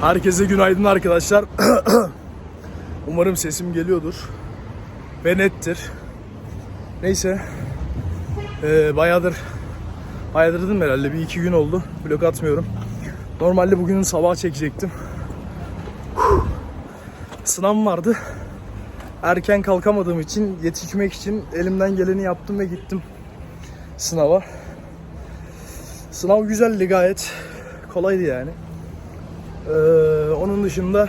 Herkese günaydın arkadaşlar. Umarım sesim geliyordur. Ve nettir. Neyse. Ee, bayağıdır bayağıdır dedim herhalde bir iki gün oldu. Vlog atmıyorum. Normalde bugün sabah çekecektim. Sınavım vardı. Erken kalkamadığım için yetişmek için elimden geleni yaptım ve gittim sınava. Sınav güzeldi gayet. Kolaydı yani. Ee, onun dışında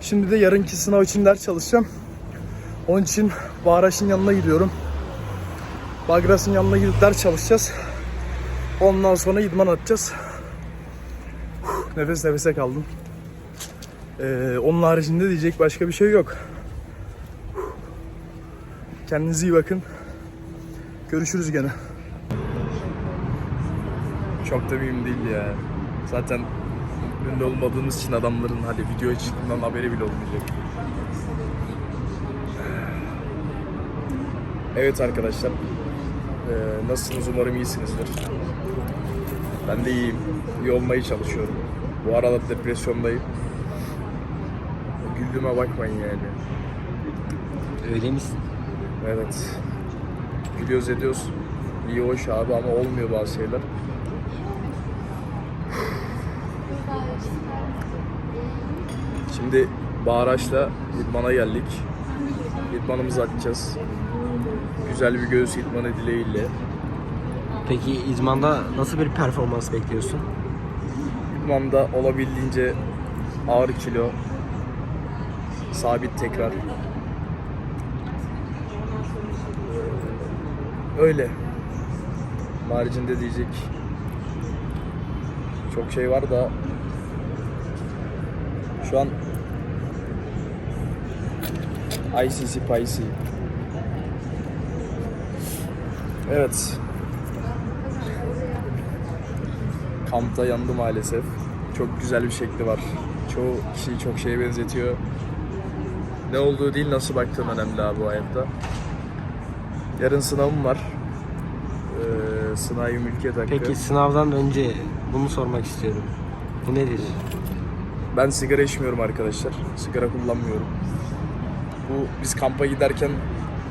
şimdi de yarınki sınav için ders çalışacağım. Onun için Bahraş'ın yanına gidiyorum. Bagras'ın yanına gidip ders çalışacağız. Ondan sonra idman atacağız. Huh, Nefes nefese kaldım. Ee, onun haricinde diyecek başka bir şey yok. Kendinize iyi bakın. Görüşürüz gene. Çok da mühim değil ya. Zaten ünlü olmadığımız için adamların hadi video çıktığından haberi bile olmayacak. Evet arkadaşlar. Ee, nasılsınız? Umarım iyisinizdir. Ben de iyiyim. İyi olmaya çalışıyorum. Bu arada depresyondayım. Güldüğüme bakmayın yani. Öyle misin? Evet. Gülüyoruz ediyoruz. İyi hoş abi ama olmuyor bazı şeyler. Şimdi Bağraş'la idmana geldik. İdmanımızı atacağız. Güzel bir göğüs idmanı dileğiyle. Peki izmanda nasıl bir performans bekliyorsun? İdmanda olabildiğince ağır kilo, sabit tekrar. Öyle. Haricinde diyecek çok şey var da şu an ICC Paisi. Evet. Kampta yandı maalesef. Çok güzel bir şekli var. Çoğu kişiyi çok şeye benzetiyor. Ne olduğu değil nasıl baktığın önemli abi bu hayatta. Yarın sınavım var. Ee, sınavı mülkiyet hakkı. Peki sınavdan önce bunu sormak istiyorum. Bu nedir? Ben sigara içmiyorum arkadaşlar. Sigara kullanmıyorum. Bu biz kampa giderken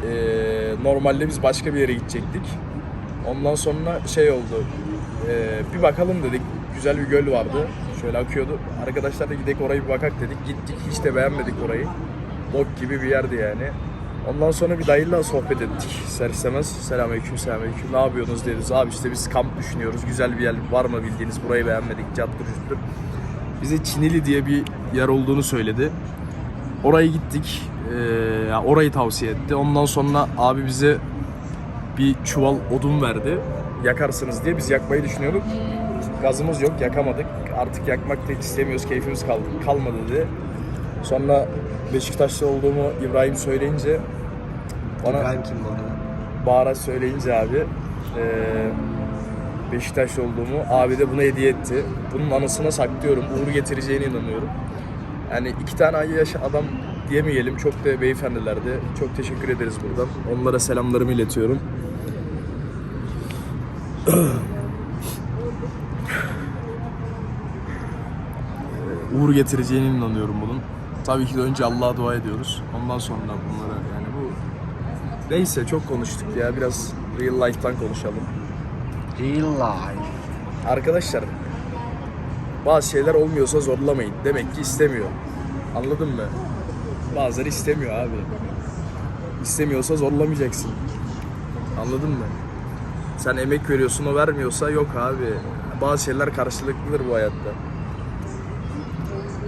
eee, normalde biz başka bir yere gidecektik. Ondan sonra şey oldu. eee, bir bakalım dedik. Güzel bir göl vardı. Şöyle akıyordu. Arkadaşlar da gidelim orayı bir bakak dedik. Gittik hiç de beğenmedik orayı. Bok gibi bir yerdi yani. Ondan sonra bir dayıyla sohbet ettik. İster istemez. Selamünaleyküm, selamünaleyküm. Ne yapıyorsunuz dediniz. Abi işte biz kamp düşünüyoruz. Güzel bir yer var mı bildiğiniz? Burayı beğenmedik. Cattır cüttür bize Çinili diye bir yer olduğunu söyledi. Oraya gittik. Ee, orayı tavsiye etti. Ondan sonra abi bize bir çuval odun verdi. Yakarsınız diye biz yakmayı düşünüyorduk. Gazımız yok, yakamadık. Artık yakmak da hiç istemiyoruz, keyfimiz kaldı, kalmadı dedi. Sonra Beşiktaşlı olduğumu İbrahim söyleyince bana İbrahim kim bu arada? Bağraç söyleyince abi eee Beşiktaşlı olduğumu abi de buna hediye etti. Bunun anısına saklıyorum. Uğur getireceğine inanıyorum. Yani iki tane yaş adam diyemeyelim. Çok da beyefendilerdi. Çok teşekkür ederiz buradan. Onlara selamlarımı iletiyorum. Uğur getireceğine inanıyorum bunun. Tabii ki de önce Allah'a dua ediyoruz. Ondan sonra bunlara yani bu Neyse çok konuştuk ya. Biraz real life'tan konuşalım. Real life. Arkadaşlar bazı şeyler olmuyorsa zorlamayın. Demek ki istemiyor. Anladın mı? Bazıları istemiyor abi. İstemiyorsa zorlamayacaksın. Anladın mı? Sen emek veriyorsun o vermiyorsa yok abi. Bazı şeyler karşılıklıdır bu hayatta.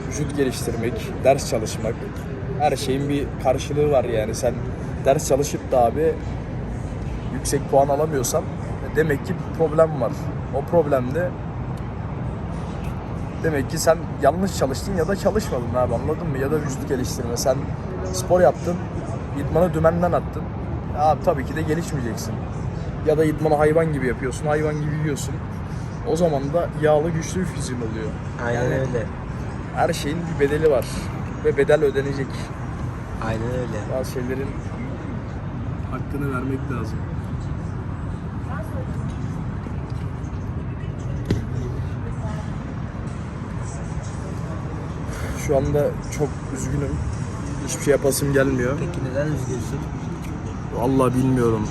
Vücut geliştirmek, ders çalışmak. Her şeyin bir karşılığı var yani. Sen ders çalışıp da abi yüksek puan alamıyorsan demek ki bir problem var. O problemde demek ki sen yanlış çalıştın ya da çalışmadın abi anladın mı? Ya da vücut geliştirme. Sen spor yaptın, idmanı dümenden attın. Abi tabii ki de gelişmeyeceksin. Ya da idmanı hayvan gibi yapıyorsun, hayvan gibi yiyorsun. O zaman da yağlı güçlü bir fiziğin oluyor. Aynen Yani öyle. Her şeyin bir bedeli var ve bedel ödenecek. Aynen öyle. Bazı şeylerin hakkını vermek lazım. Şu anda çok üzgünüm. Hiçbir şey yapasım gelmiyor. Peki neden üzgünsün? Vallahi bilmiyorum.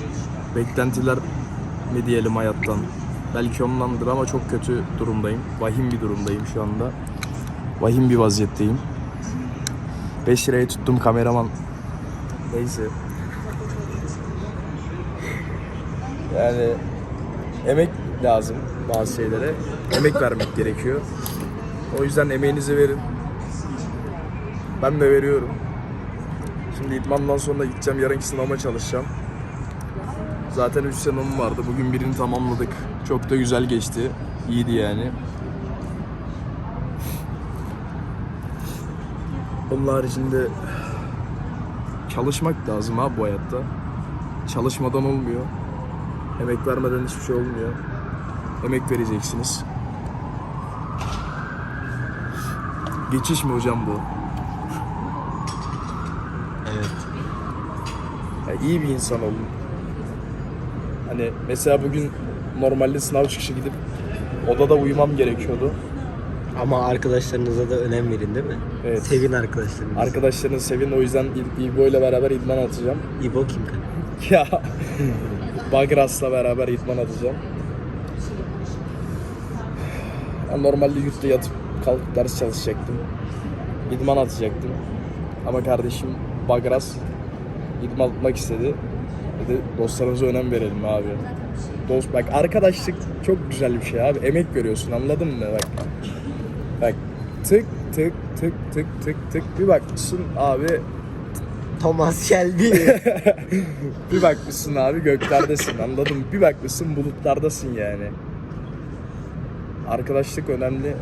Beklentiler mi diyelim hayattan. Belki ondandır ama çok kötü durumdayım. Vahim bir durumdayım şu anda. Vahim bir vaziyetteyim. 5 liraya tuttum kameraman. Neyse. Yani emek lazım bazı şeylere. Emek vermek gerekiyor. O yüzden emeğinizi verin. Ben de veriyorum. Şimdi idmandan sonra gideceğim. Yarınki sınavıma çalışacağım. Zaten 3 sınavım vardı. Bugün birini tamamladık. Çok da güzel geçti. İyiydi yani. Onun haricinde çalışmak lazım abi bu hayatta. Çalışmadan olmuyor. Emek vermeden hiçbir şey olmuyor. Emek vereceksiniz. Geçiş mi hocam bu? Evet. Ya iyi bir insan olun. Hani mesela bugün normalde sınav çıkışı gidip odada uyumam gerekiyordu. Ama arkadaşlarınıza da önem verin değil mi? Evet. Sevin arkadaşlarınızı. Arkadaşlarını sevin o yüzden İ- İbo ile beraber idman atacağım. İbo kim? Ya Bagras'la beraber idman atacağım. Ben normalde yurtta yatıp kalkıp ders çalışacaktım. İdman atacaktım. Ama kardeşim Bagras idman atmak istedi. Dedi dostlarımıza önem verelim abi. Dost bak arkadaşlık çok güzel bir şey abi. Emek veriyorsun anladın mı? Bak. Bak tık tık tık tık tık tık bir bakmışsın abi Thomas Shelby. bir bakmışsın abi göklerdesin anladın mı? Bir bakmışsın bulutlardasın yani. Arkadaşlık önemli. Ee,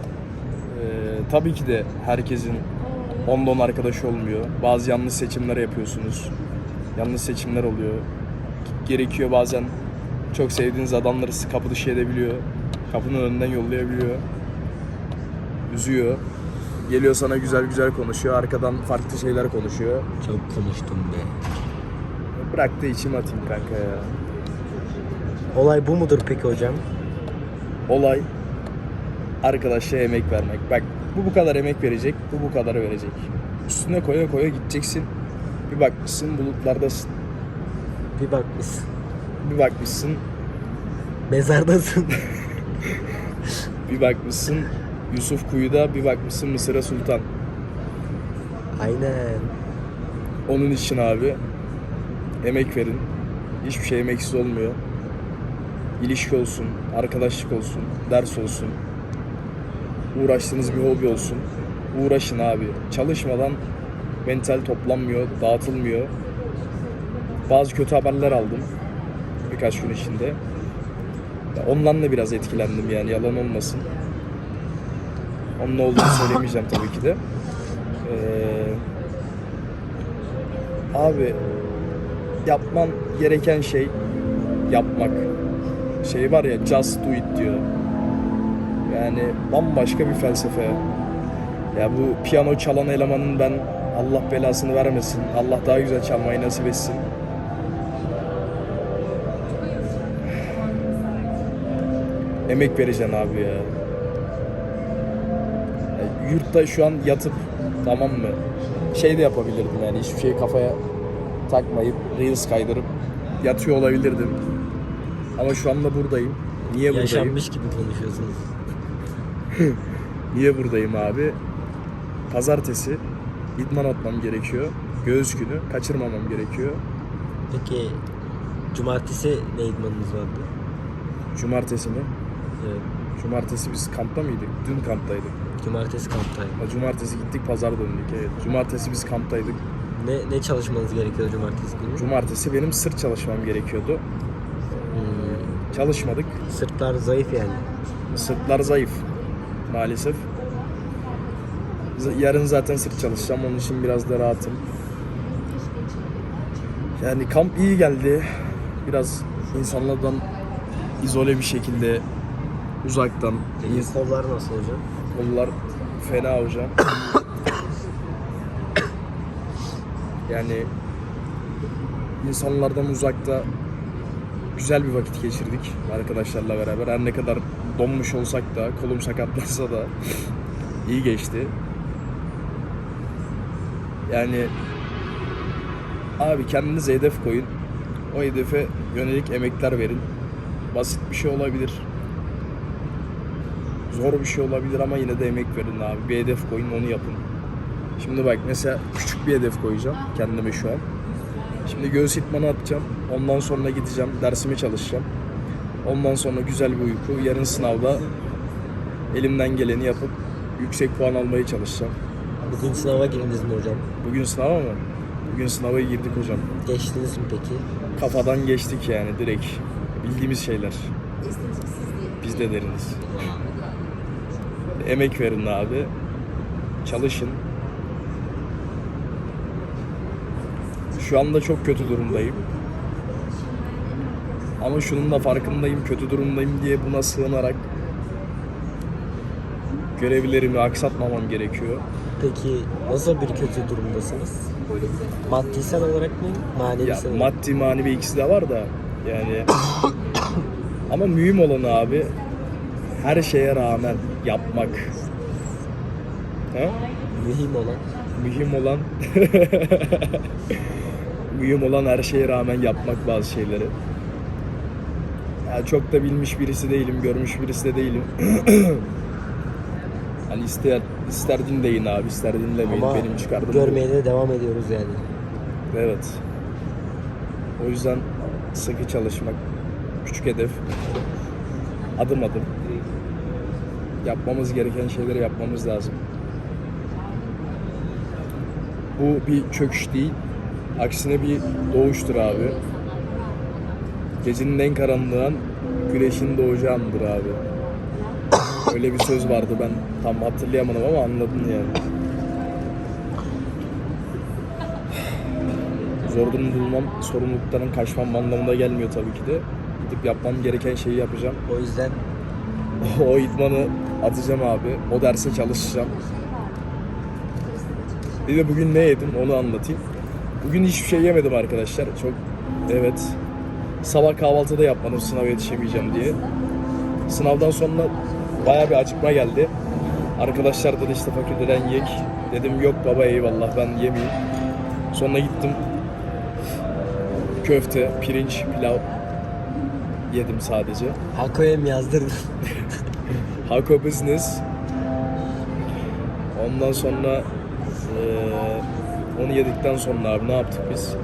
tabii ki de herkesin ondan arkadaşı olmuyor. Bazı yanlış seçimler yapıyorsunuz. Yanlış seçimler oluyor. Gerekiyor bazen çok sevdiğiniz adamları kapı dışı edebiliyor. Kapının önünden yollayabiliyor. Üzüyor. Geliyor sana güzel güzel konuşuyor. Arkadan farklı şeyler konuşuyor. Çok konuştum be. Bırak da içim atayım kanka ya. Olay bu mudur peki hocam? olay arkadaşa emek vermek. Bak bu bu kadar emek verecek, bu bu kadar verecek. Üstüne koya koya gideceksin. Bir bakmışsın bulutlardasın. Bir bakmışsın. Bir bakmışsın, Mezardasın. bir bakmışsın Yusuf Kuyu'da, bir bakmışsın Mısır'a Sultan. Aynen. Onun için abi emek verin. Hiçbir şey emeksiz olmuyor. İlişki olsun, arkadaşlık olsun, ders olsun. Uğraştığınız bir hobi olsun. Uğraşın abi. Çalışmadan mental toplanmıyor, dağıtılmıyor. Bazı kötü haberler aldım birkaç gün içinde. Ondan da biraz etkilendim yani yalan olmasın. Onun ne olduğunu söylemeyeceğim tabii ki de. Ee, Abi yapman gereken şey yapmak. Şey var ya just do it diyor. Yani bambaşka bir felsefe. Ya bu piyano çalan elemanın ben Allah belasını vermesin. Allah daha güzel çalmayı nasip etsin. Emek vereceksin abi ya. Yurtta şu an yatıp tamam mı? Şey de yapabilirdim yani hiçbir şeyi kafaya takmayıp reels kaydırıp yatıyor olabilirdim. Ama şu anda buradayım. Niye buradayım? Yaşanmış gibi konuşuyorsunuz. Niye buradayım abi? Pazartesi idman atmam gerekiyor. Göğüs günü kaçırmamam gerekiyor. Peki cumartesi ne idmanınız vardı? Cumartesi mi? Evet. Cumartesi biz kampta mıydık? Dün kamptaydık. Cumartesi kamptaydı. Ha, Cumartesi gittik pazar döndük evet. Cumartesi biz kamptaydık. Ne ne çalışmanız gerekiyor cumartesi günü? Cumartesi benim sırt çalışmam gerekiyordu. Hmm, Çalışmadık. sırtlar zayıf yani. Sırtlar zayıf maalesef. Yarın zaten sırt çalışacağım. Onun için biraz da rahatım. Yani kamp iyi geldi. Biraz insanlardan izole bir şekilde uzaktan. Peki kollar nasıl hocam? Kollar fena hocam. yani insanlardan uzakta güzel bir vakit geçirdik arkadaşlarla beraber. Her ne kadar donmuş olsak da, kolum sakatlansa da iyi geçti. Yani abi kendinize hedef koyun. O hedefe yönelik emekler verin. Basit bir şey olabilir. Zor bir şey olabilir ama yine de emek verin abi. Bir hedef koyun onu yapın. Şimdi bak mesela küçük bir hedef koyacağım kendime şu an. Şimdi göğüs itmanı atacağım. Ondan sonra gideceğim. Dersimi çalışacağım. Ondan sonra güzel bir uyku. Yarın sınavda elimden geleni yapıp yüksek puan almaya çalışacağım. Bugün sınava girdiniz mi hocam? Bugün sınava mı? Bugün sınava girdik hocam. Geçtiniz mi peki? Kafadan geçtik yani direkt. Bildiğimiz şeyler. Biz de deriniz. Emek verin abi. Çalışın. Şu anda çok kötü durumdayım. Ama şunun da farkındayım, kötü durumdayım diye buna sığınarak görevlerimi aksatmamam gerekiyor. Peki nasıl bir kötü durumdasınız? Maddisel olarak mı? Manevi Ya olarak? maddi manevi ikisi de var da yani ama mühim olan abi her şeye rağmen yapmak. Ha? Mühim olan. Mühim olan mühim olan her şeye rağmen yapmak bazı şeyleri. Ya çok da bilmiş birisi değilim, görmüş birisi de değilim. hani ister ister dinleyin abi, ister dinlemeyin. Ama Benim çıkardığım görmeye de devam ediyoruz yani. Evet. O yüzden sıkı çalışmak, küçük hedef, adım adım yapmamız gereken şeyleri yapmamız lazım. Bu bir çöküş değil, aksine bir doğuştur abi. Gecenin en karanlığı an güneşin doğacağı andır abi. Öyle bir söz vardı ben tam hatırlayamadım ama anladın yani. Zor durumda bulmam, sorumlulukların kaçmam anlamına gelmiyor tabii ki de. Gidip yapmam gereken şeyi yapacağım. O yüzden o idmanı atacağım abi. O derse çalışacağım. Bir de bugün ne yedim onu anlatayım. Bugün hiçbir şey yemedim arkadaşlar. Çok evet. Sabah kahvaltıda yapmadım sınava yetişemeyeceğim diye. Sınavdan sonra bayağı bir acıkma geldi. Arkadaşlar dedi işte fakülteden yek. Dedim yok baba eyvallah ben yemeyeyim. Sonra gittim köfte, pirinç, pilav yedim sadece. Hako'ya mı yazdırdın? Hako Business. Ondan sonra eee, onu yedikten sonra abi ne yaptık biz?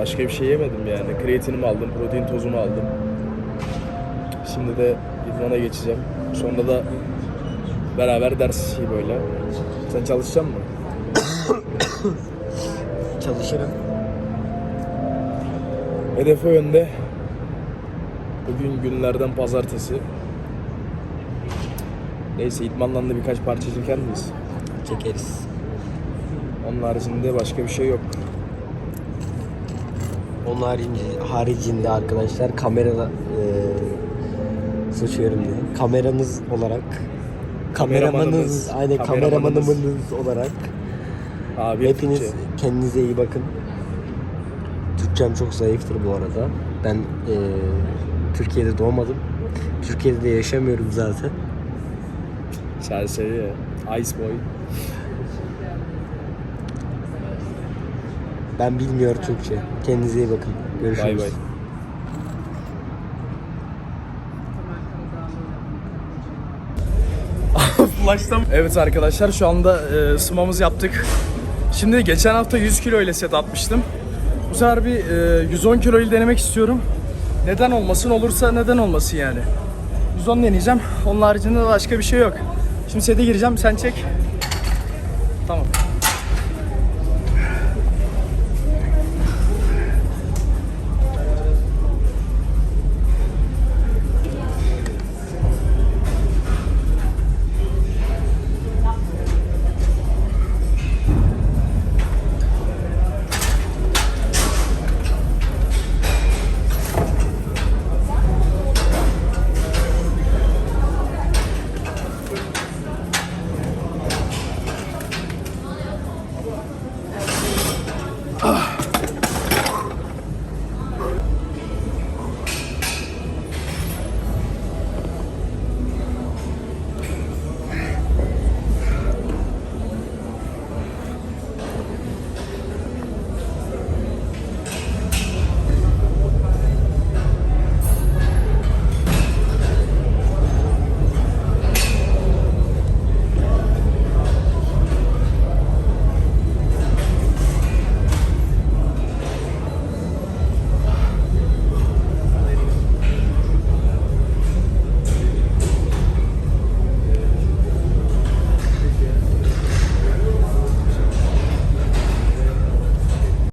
Başka bir şey yemedim yani. Kreatinimi aldım, protein tozumu aldım. Şimdi de idmana geçeceğim. Sonra da beraber ders şey böyle. Sen çalışacak mısın? Çalışırım. Hedef o yönde. Bugün günlerden pazartesi. Neyse idmandan da birkaç parça çeker miyiz? Çekeriz. Onun haricinde başka bir şey yok. Onun harici, haricinde arkadaşlar kamera e, sıçıyorum diye. Kameranız olarak kameramanınız aynen Kameramanımız. kameramanımız olarak Abi hepiniz Türkçe. kendinize iyi bakın. Türkçem çok zayıftır bu arada. Ben e, Türkiye'de doğmadım. Türkiye'de de yaşamıyorum zaten. Serseri ya. Ice Boy. Ben bilmiyorum Türkçe. Kendinize iyi bakın. Görüşürüz. Bay bay. Flash'tan. Evet arkadaşlar şu anda e, ısınmamızı yaptık. Şimdi geçen hafta 100 kilo ile set atmıştım. Bu sefer bir e, 110 kilo ile denemek istiyorum. Neden olmasın olursa neden olmasın yani. 110 deneyeceğim. Onun haricinde de başka bir şey yok. Şimdi sete gireceğim sen çek. Tamam.